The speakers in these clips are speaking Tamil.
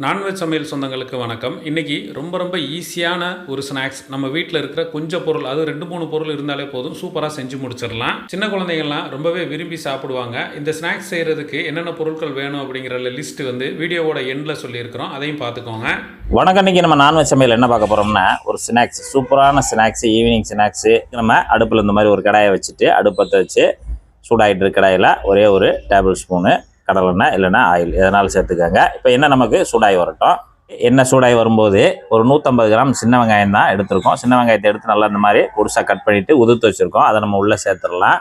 நான்வெஜ் சமையல் சொந்தங்களுக்கு வணக்கம். இன்றைக்கி ரொம்ப ரொம்ப ஈஸியான ஒரு ஸ்நாக்ஸ். நம்ம வீட்டில் இருக்கிற கொஞ்சம் பொருள் அது ரெண்டு மூணு பொருள் இருந்தாலே போதும். சூப்பராக செஞ்சு முடிச்சிடலாம். சின்ன குழந்தைங்கள்லாம் ரொம்பவே விரும்பி சாப்பிடுவாங்க. இந்த ஸ்நாக்ஸ் செய்கிறதுக்கு என்னென்ன பொருட்கள் வேணும் அப்படிங்கிற லிஸ்ட் வந்து வீடியோவோட எண்டில் சொல்லியிருக்கிறோம். அதையும் பார்த்துக்கோங்க. வணக்கம். இன்னைக்கு நம்ம நான்வெஜ் சமையல் என்ன பார்க்க போகிறோம்னா ஒரு ஸ்நாக்ஸ். சூப்பரான ஸ்நாக்ஸ் ஈவினிங் ஸ்நாக்ஸு. நம்ம அடுப்பில் இந்த மாதிரி ஒரு கடாயை வச்சுட்டு அடுப்பத்தை வச்சு சூடாகிட்டு இருக்க கடாயில் ஒரே ஒரு டேபிள் ஸ்பூனு கடலெண்ணெய் இல்லைன்னா ஆயில் எதனாலும் சேர்த்துக்கோங்க. இப்போ என்ன நமக்கு? சூடாகி வரட்டும். எண்ணெய் சூடாகி வரும்போது ஒரு நூற்றம்பது கிராம் சின்ன வெங்காயம் தான் எடுத்திருக்கோம். சின்ன வெங்காயத்தை எடுத்து நல்லா இந்த மாதிரி பொடிசாக கட் பண்ணிவிட்டு உதுத்து வச்சுருக்கோம். அதை நம்ம உள்ளே சேர்த்துடலாம்.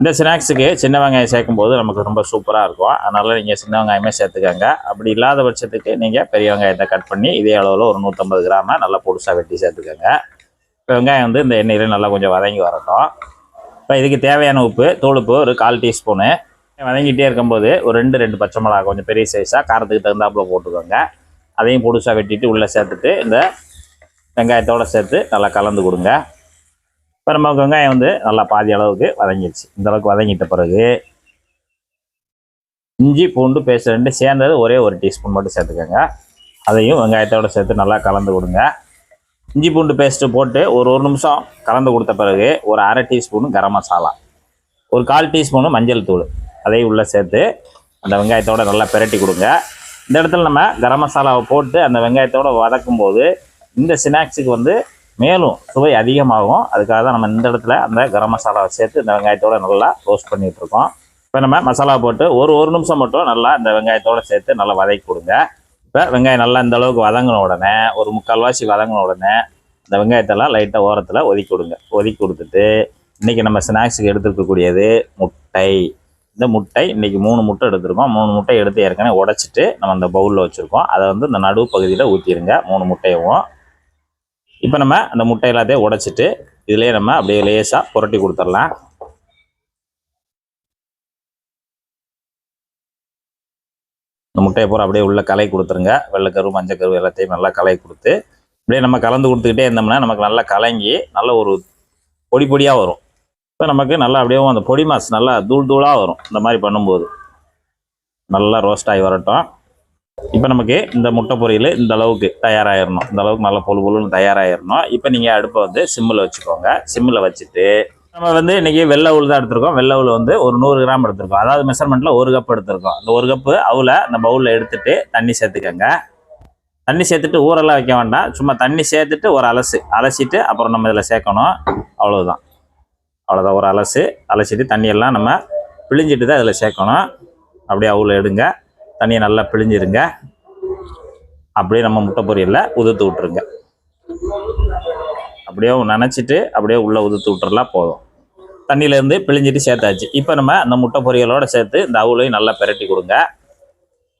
இந்த ஸ்நாக்ஸுக்கு சின்ன வெங்காயம் சேர்க்கும்போது நமக்கு ரொம்ப சூப்பராக இருக்கும். அதனால் நீங்கள் சின்ன வெங்காயமே சேர்த்துக்கோங்க. அப்படி இல்லாத பட்சத்துக்கு நீங்கள் பெரிய வெங்காயத்தை கட் பண்ணி இதே அளவில் ஒரு நூற்றம்பது கிராமை நல்லா பொடிசாக வெட்டி சேர்த்துக்கோங்க. இப்போ வெங்காயம் வந்து இந்த எண்ணெயில் நல்லா கொஞ்சம் வதங்கி வரட்டும். இப்போ இதுக்கு தேவையான உப்பு தோலுப்பு ஒரு கால் டீஸ்பூனு. வதங்கிட்டே இருக்கும்போது ஒரு ரெண்டு ரெண்டு பச்சை மிளகா கொஞ்சம் பெரிய சைஸாக காரத்துக்கு தகுந்தாப்புல போட்டுக்கோங்க. அதையும் பொடிசாக வெட்டிட்டு உள்ளே சேர்த்துட்டு இந்த வெங்காயத்தோடு சேர்த்து நல்லா கலந்து கொடுங்க. இப்போ நம்ம வெங்காயம் வந்து நல்லா பாதி அளவுக்கு வதங்கிடுச்சு இந்த அளவுக்கு வதங்கிட்ட பிறகு இஞ்சி பூண்டு பேஸ்ட் ரெண்டு சேர்ந்தது ஒரே ஒரு டீஸ்பூன் மட்டும் சேர்த்துக்கோங்க. அதையும் வெங்காயத்தோடு சேர்த்து நல்லா கலந்து கொடுங்க. இஞ்சி பூண்டு பேஸ்ட்டு போட்டு ஒரு ஒரு நிமிஷம் கலந்து கொடுத்த பிறகு ஒரு அரை டீஸ்பூன் கரம் மசாலா ஒரு கால் டீஸ்பூனு மஞ்சள் தூள். அதையும் உள்ளே சேர்த்து அந்த வெங்காயத்தோடு நல்லா பிரட்டி கொடுங்க. இந்த இடத்துல நம்ம கரம் மசாலாவை போட்டு அந்த வெங்காயத்தோடு வதக்கும் போது இந்த ஸ்நாக்ஸுக்கு வந்து மேலும் சுவை அதிகமாகும். அதுக்காக தான் நம்ம இந்த இடத்துல அந்த கரம் மசாலாவை சேர்த்து இந்த வெங்காயத்தோடு நல்லா ரோஸ்ட் பண்ணிகிட்ருக்கோம் இப்போ நம்ம மசாலா போட்டு ஒரு ஒரு நிமிஷம் மட்டும் நல்லா இந்த வெங்காயத்தோடு சேர்த்து நல்லா வதக்கி கொடுங்க. இப்போ வெங்காயம் நல்லா இந்த அளவுக்கு வதங்கின உடனே ஒரு முக்கால்வாசி வதங்கின உடனே இந்த வெங்காயத்தெல்லாம் லைட்டாக ஓரத்தில் ஒதுக்கி கொடுங்க. ஒதுக்கி கொடுத்துட்டு இன்றைக்கி நம்ம ஸ்நாக்ஸுக்கு எடுத்துருக்கக்கூடியது முட்டை. இந்த முட்டை இன்றைக்கி மூணு முட்டை எடுத்திருக்கோம். மூணு முட்டை எடுத்து ஏற்கனவே உடச்சிட்டு நம்ம அந்த பவுலில் வச்சுருக்கோம். அதை வந்து இந்த நடுவு பகுதியில் ஊற்றிடுங்க மூணு முட்டையும் இப்போ நம்ம அந்த முட்டை எல்லாத்தையும் உடைச்சிட்டு இதுலேயே நம்ம அப்படியே லேசாக புரட்டி கொடுத்துடலாம். இந்த முட்டையை பூரா அப்படியே உள்ள கலை கொடுத்துருங்க. வெள்ளைக்கரு மஞ்சக்கரு எல்லாத்தையும் நல்லா கலை கொடுத்து அப்படியே நம்ம கலந்து கொடுத்துக்கிட்டே இருந்தோம்னா நமக்கு நல்லா கலங்கி நல்ல ஒரு பொடி பொடியாக வரும். இப்போ நமக்கு நல்லா அப்படியே அந்த பொடி மாஸ் நல்லா தூள் தூளாக வரும். இந்த மாதிரி பண்ணும்போது. நல்லா ரோஸ்ட் ஆகி வரட்டும். இப்போ நமக்கு இந்த முட்டை பொரியல் இந்த அளவுக்கு தயாராகிடணும் இந்த அளவுக்கு நல்லா பொழு பொழுன்னு தயாராகிடணும் இப்போ நீங்கள் அடுப்பை வந்து சிம்மில் வச்சுக்கோங்க. சிம்மில் வச்சுட்டு நம்ம வந்து இன்றைக்கி வெள்ளை உள் தான் எடுத்திருக்கோம். வெள்ளை உள் வந்து ஒரு நூறு கிராம் எடுத்திருக்கோம். அதாவது மெஷர்மெண்ட்டில் ஒரு கப் எடுத்திருக்கோம். அந்த ஒரு கப்பு அவுல அந்த பவுலில் எடுத்துட்டு தண்ணி சேர்த்துக்கோங்க. தண்ணி சேர்த்துட்டு ஊரெல்லாம் வைக்க வேண்டாம். சும்மா தண்ணி சேர்த்துட்டு ஒரு அலசு. அலசிட்டு அப்புறம் நம்ம இதில் சேர்க்கணும். அவ்வளோதான் அவ்வளோதான் ஒரு அலசு அலசிட்டு தண்ணியெல்லாம் நம்ம பிழிஞ்சிட்டு தான் இதில் சேர்க்கணும். அப்படியே அவ்வளோ எடுங்க. தண்ணியை நல்லா பிழிஞ்சிருங்க. அப்படியே நம்ம முட்டை பொரியலில் உதுத்து விட்ருங்க அப்படியே நினச்சிட்டு அப்படியே உள்ளே உதுத்து விட்டுறலாம் போதும். தண்ணியிலேருந்து பிழிஞ்சிட்டு சேர்த்தாச்சு. இப்போ நம்ம அந்த முட்டை பொரியலோட சேர்த்து இந்த அவுளையும் நல்லா பெரட்டி கொடுங்க.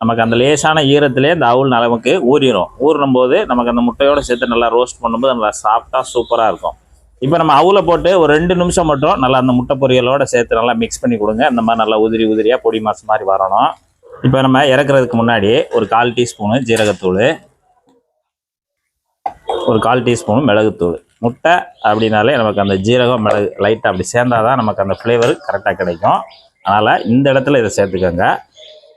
நமக்கு அந்த லேசான ஈரத்திலே இந்த அவுள் நமக்கு ஊறிடும் ஊறும் போது நமக்கு அந்த முட்டையோடு சேர்த்து நல்லா ரோஸ்ட் பண்ணும்போது நல்லா சாஃப்டாக சூப்பராக இருக்கும். இப்போ நம்ம அவுல போட்டு ஒரு ரெண்டு நிமிஷம் மட்டும் நல்லா அந்த முட்டை பொரியலோட சேர்த்து நல்லா மிக்ஸ் பண்ணி கொடுங்க. இந்த மாதிரி நல்லா உதிரி உதிரியாக பொடி மாசு மாதிரி வரணும். இப்போ நம்ம இறக்குறதுக்கு முன்னாடி ஒரு கால் டீஸ்பூனு ஜீரகத்தூள் ஒரு கால் டீஸ்பூனு மிளகுத்தூள். முட்டை அப்படின்னாலே நமக்கு அந்த ஜீரகம் மிளகு லைட்டாக அப்படி சேர்ந்தால் தான் நமக்கு அந்த ஃப்ளேவர் கரெக்டாக கிடைக்கும். அதனால் இந்த இடத்துல இதை சேர்த்துக்கோங்க.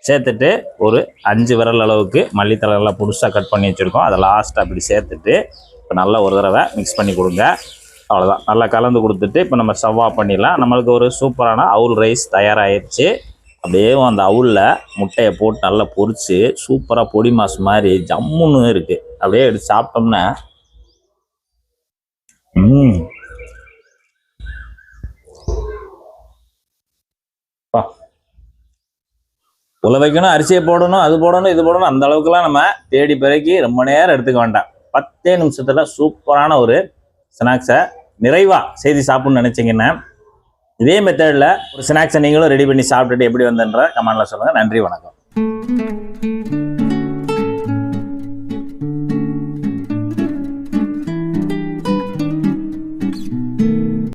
சேர்த்துட்டு ஒரு அஞ்சு விரல் அளவுக்கு மல்லித்தலை நல்லா புதுசாக கட் பண்ணி வச்சுருக்கோம். அதை லாஸ்ட்டாக அப்படி சேர்த்துட்டு இப்போ நல்லா ஒரு தடவை மிக்ஸ் பண்ணி கொடுங்க. அவ்வளோதான் நல்லா கலந்து கொடுத்துட்டு இப்போ நம்ம செவ்வா பண்ணிடலாம். நம்மளுக்கு ஒரு சூப்பரான அவுல் ரைஸ் தயாராகிடுச்சு அப்படியே அந்த அவுலில் முட்டையை போட்டு நல்லா பொரித்து சூப்பராக பொடி மாசு மாதிரி ஜம்முன்னு இருக்குது அப்படியே எடுத்து சாப்பிட்டோம்னா ம். உள்ள வைக்கணும் அரிசியை போடணும் அது போடணும் இது போடணும். அந்த அளவுக்குலாம் நம்ம தேடி பிறக்கி ரொம்ப நேரம் எடுத்துக்க வேண்டாம். பத்தே நிமிஷத்தில் சூப்பரான ஒரு ஸ்நாக்ஸை நிறைவாக செய்து சாப்பிட்ணும்னு நினச்சிங்கன்னா இதே மெத்தடில் ஒரு ஸ்நாக்ஸை நீங்களும் ரெடி பண்ணி சாப்பிட்டுட்டு எப்படி வந்துன்ற கமெண்டில் சொல்லுங்கள் நன்றி வணக்கம்.